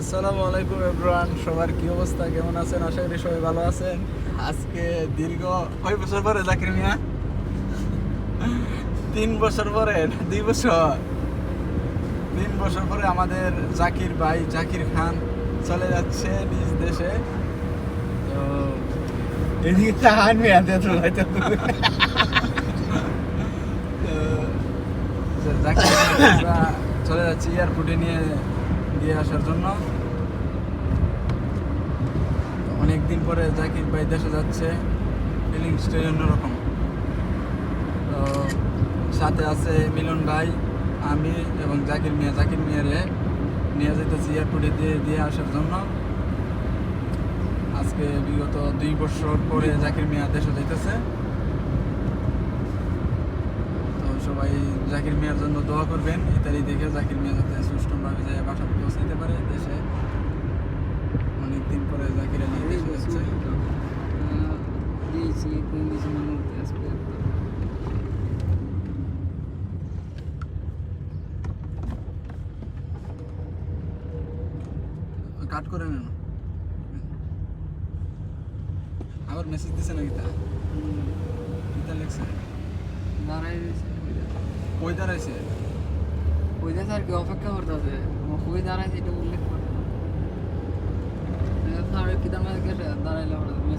আসসালামু আলাইকুম এভরিওয়ান, সবার কি অবস্থা? কেমন আছেন? আশা করি সবাই ভালো আছেন। আজকে দীর্ঘ কয় বছর পরে, জাকির মিয়া? তিন বছর পরে দুই বছর? তিন বছর পরে আমাদের জাকির ভাই জাকির খান চলে যাচ্ছে নিজ দেশে। তো এদিকে তাহান মিয়া তো জাকির চলে যাচ্ছি এয়ারপোর্টে নিয়ে দিয়ে আসার জন্য। অনেক দিন পরে জাকির ভাই দেশে যাচ্ছে ফিলিংসটাই অন্যরকম। তো সাথে আছে মিলন ভাই, আমি এবং জাকির মিয়া। জাকির মিয়ারে নিয়ে যেতেছি এয়ারপোর্টে দিয়ে দিয়ে আসার জন্য। আজকে বিগত দুই বছর পরে জাকির মিয়া দেশে যাইতেছে। তো সবাই জাকির মিয়ার জন্য দোয়া করবেন ইত্যাদি দেখে জাকির মিয়া যাতে সুষ্ঠুভাবে যায় বাসা পৌঁছাইতে পারে দেশে অনেক দিন পরে জাকির নিয়ে দেশে যাচ্ছে কাট করে নেন। আবার মেসেজ দিছে নাকি তা? কিতা লিখছে। দাঁড়াই কই দাঁড়াইছে? ওই দেশে আর কি অপেক্ষা করতে হবে ওই দাঁড়াইছে এটা উল্লেখ করে। আর কি